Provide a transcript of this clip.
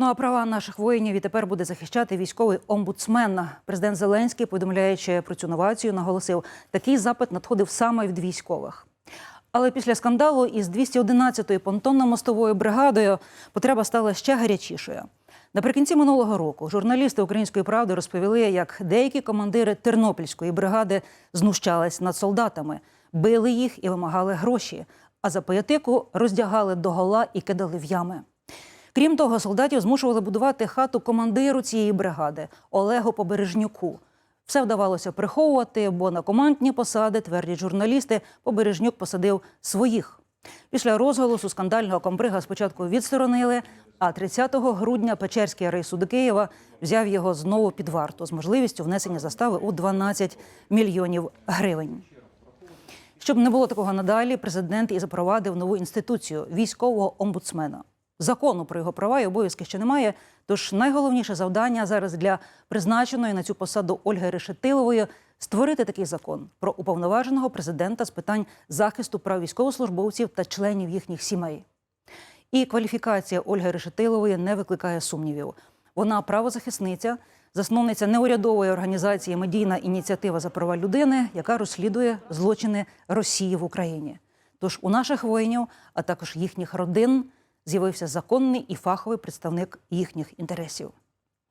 Ну а права наших воїнів і тепер буде захищати військовий омбудсмен. Президент Зеленський, повідомляючи про цю новацію, наголосив, такий запит надходив саме від військових. Але після скандалу із 211-ю понтонно-мостовою бригадою потреба стала ще гарячішою. Наприкінці минулого року журналісти української правди розповіли, як деякі командири Тернопільської бригади знущались над солдатами, били їх і вимагали гроші, а за поятику роздягали догола і кидали в ями. Крім того, солдатів змушували будувати хату командиру цієї бригади Олегу Побережнюку. Все вдавалося приховувати, бо на командні посади, твердять журналісти, Побережнюк посадив своїх. Після розголосу скандального комбрига спочатку відсторонили, а 30 грудня Печерський рейсу до Києва взяв його знову під варту з можливістю внесення застави у 12 мільйонів гривень. Щоб не було такого надалі, президент і запровадив нову інституцію військового омбудсмена. Закону про його права і обов'язки ще немає. Тож найголовніше завдання зараз для призначеної на цю посаду Ольги Решетилової створити такий закон про уповноваженого президента з питань захисту прав військовослужбовців та членів їхніх сімей. І кваліфікація Ольги Решетилової не викликає сумнівів. Вона правозахисниця, засновниця неурядової організації Медійна ініціатива за права людини, яка розслідує злочини Росії в Україні. Тож у наших воїнів, а також їхніх родин, з'явився законний і фаховий представник їхніх інтересів.